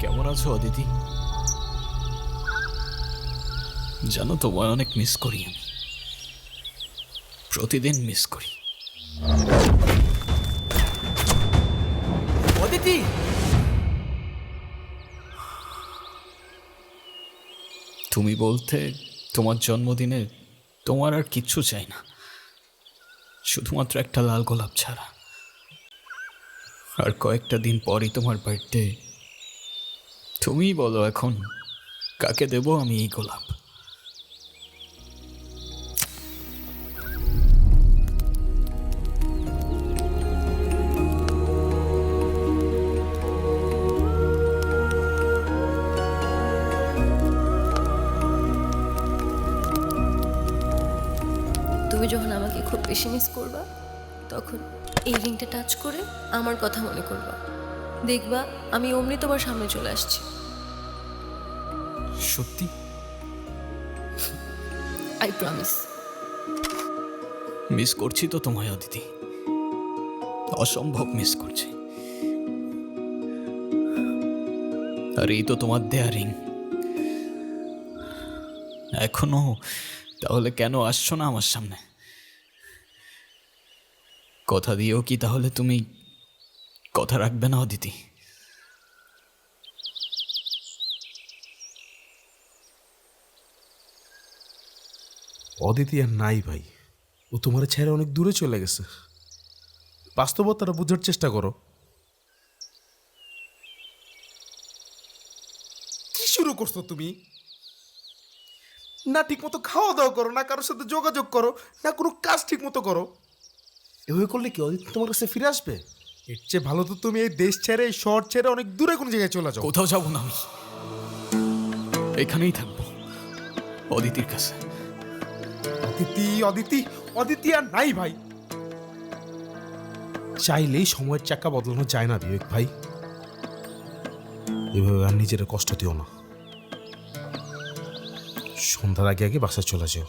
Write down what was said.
কেমন আছো অদিতি? জানো তোমায় অনেক মিস করি আমি। প্রতিদিন মিস করি। অদিতি তুমি বলতে তোমার জন্মদিনে তোমার আর কিচ্ছু চাই না। শুধুমাত্র একটা লাল গোলাপ ছাড়া। আর কয়েকটা দিন পরই তোমার বার্থডে। তুমিই বলো এখন কাকে দেব আমি এই গোলাপ? তুমি যখন আমাকে খুব বেশি মিস করবা তখন এই রিংটা টাচ করে আমার কথা মনে করবা। দেখবা আমি অমনি তোমার সামনে চলে আসছি। সত্যি? আই প্রমিস মিস করছি তো তোমায় অদিতি। অসম্ভব মিস করছি। আর এই তো তোমার দেয়া রিং এখনও তাহলে কেন আসছো না আমার সামনে? কথা দিয়েও কি তাহলে তুমি কথা রাখবে না, অদিতি? অদিতি আর নাই ভাই। ও তোমার ছেড়ে অনেক দূরে চলে গেছে। বাস্তবতাটা বোঝার চেষ্টা করো। কি শুরু করছ তুমি? না ঠিক মতো খাওয়া দাওয়া করো, না কারোর সাথে যোগাযোগ করো, না কোনো কাজ ঠিক মতো করো। এভাবে করলে কি অদিতি তোমার কাছে ফিরে আসবে? এর চেয়ে ভালো তো তুমি এই দেশ ছেড়ে এই শহর ছেড়ে অনেক দূরে কোনো জায়গায় চলে যাও। কোথাও যাব না আমি। এখানেই থাকব অদিতির কাছে। অদিতি অদিতি অদিতি আর নাই ভাই। চাইলেই সময়ের চাকা বদলানো যায় না বিবেক ভাই। এভাবে আর নিজের কষ্ট দিও না। সন্ধ্যার আগে আগে বাসায় চলে যাও।